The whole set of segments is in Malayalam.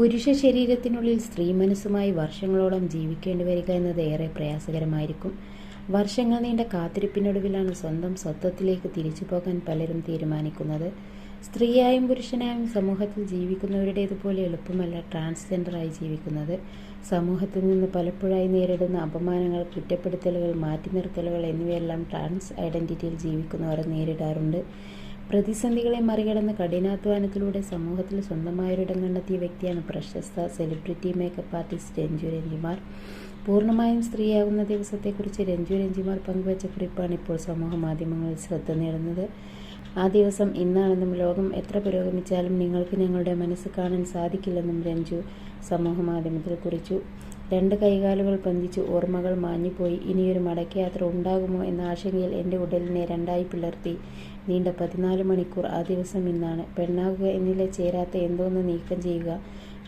പുരുഷ ശരീരത്തിനുള്ളിൽ സ്ത്രീ മനസ്സുമായി വർഷങ്ങളോളം ജീവിക്കേണ്ടി വരിക എന്നത് ഏറെ പ്രയാസകരമായിരിക്കും. വർഷങ്ങൾ നീണ്ട കാത്തിരിപ്പിനൊടുവിലാണ് സ്വന്തം സ്വത്വത്തിലേക്ക് തിരിച്ചു പോകാൻ പലരും തീരുമാനിക്കുന്നത്. സ്ത്രീയായും പുരുഷനായും സമൂഹത്തിൽ ജീവിക്കുന്നവരുടേതുപോലെ എളുപ്പമല്ല ട്രാൻസ്ജെൻഡറായി ജീവിക്കുന്നത്. സമൂഹത്തിൽ നിന്ന് പലപ്പോഴായി നേരിടുന്ന അപമാനങ്ങൾ കുറ്റപ്പെടുത്തലുകൾ മാറ്റി നിർത്തലുകൾ എന്നിവയെല്ലാം ട്രാൻസ് ഐഡന്റിറ്റിയിൽ ജീവിക്കുന്നവരെ നേരിടാറുണ്ട്. പ്രതിസന്ധികളെ മറികടന്ന് കഠിനാധ്വാനത്തിലൂടെ സമൂഹത്തിൽ സ്വന്തമായൊരിടം കണ്ടെത്തിയ വ്യക്തിയാണ് പ്രശസ്ത celebrity makeup artist Renju Renjimar. പൂർണമായും സ്ത്രീയാകുന്ന ദിവസത്തെക്കുറിച്ച് രഞ്ജു രഞ്ജിമാർ പങ്കുവച്ച കുറിപ്പാണ് ഇപ്പോൾ സമൂഹ മാധ്യമങ്ങളിൽ ശ്രദ്ധ നേടുന്നത്. ആ ദിവസം ഇന്നാണെന്നും ലോകം എത്ര പുരോഗമിച്ചാലും നിങ്ങൾക്ക് ഞങ്ങളുടെ മനസ്സ് കാണാൻ സാധിക്കില്ലെന്നും രഞ്ജു സമൂഹ മാധ്യമത്തിൽ കുറിച്ചു. രണ്ട് കൈകാലുകൾ ബന്ധിച്ച് ഓർമ്മകൾ മാഞ്ഞുപോയി. ഇനിയൊരു മടക്കയാത്ര ഉണ്ടാകുമോ എന്ന ആശങ്കയിൽ എന്റെ ഉടലിനെ രണ്ടായി പിളർത്തി. നീണ്ട പതിനാല് മണിക്കൂർ ആ ദിവസം ഇന്നാണ്. പെണ്ണാകുക എന്നിലെ ചേരാത്ത എന്തോന്ന് നീക്കം ചെയ്യുക.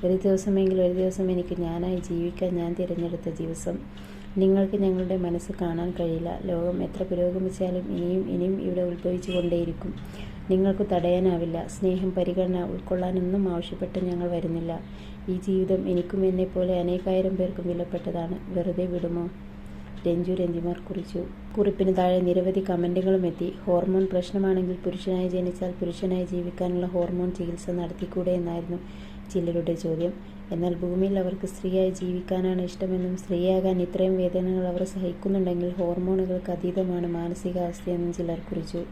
ഒരു ദിവസമെങ്കിലും ഒരു ദിവസം എനിക്ക് ഞാനായി ജീവിക്കാൻ ഞാൻ തിരഞ്ഞെടുത്ത ദിവസം. നിങ്ങൾക്ക് ഞങ്ങളുടെ മനസ്സ് കാണാൻ കഴിയില്ല. ലോകം എത്ര പുരോഗമിച്ചാലും ഇനിയും ഇനിയും ഇവിടെ ഉത്ഭവിച്ചു കൊണ്ടേയിരിക്കും നിങ്ങൾക്ക് തടയാനാവില്ല. സ്നേഹം പരിഗണന ഉൾക്കൊള്ളാനൊന്നും ആവശ്യപ്പെട്ട് ഞങ്ങൾ വരുന്നില്ല. ഈ ജീവിതം എനിക്കും എന്നെപ്പോലെ അനേകായിരം പേർക്കും വിലപ്പെട്ടതാണ്. വെറുതെ വിടുമോ? രഞ്ജു രഞ്ജിമാർ കുറിച്ചു. കുറിപ്പിന് താഴെ നിരവധി കമന്റുകളും എത്തി. ഹോർമോൺ പ്രശ്നമാണെങ്കിൽ പുരുഷനായി ജനിച്ചാൽ പുരുഷനായി ജീവിക്കാനുള്ള ഹോർമോൺ ചികിത്സ നടത്തിക്കൂടെ എന്നായിരുന്നു ചിലരുടെ ചോദ്യം. എന്നാൽ ഭൂമിയിൽ അവർക്ക് സ്ത്രീയായി ജീവിക്കാനാണ് ഇഷ്ടമെന്നും സ്ത്രീയാകാൻ ഇത്രയും വേദനകൾ അവർ സഹിക്കുന്നുണ്ടെങ്കിൽ ഹോർമോണുകൾക്ക് അതീതമാണ് മാനസികാവസ്ഥയെന്നും ചിലർ കുറിച്ചു.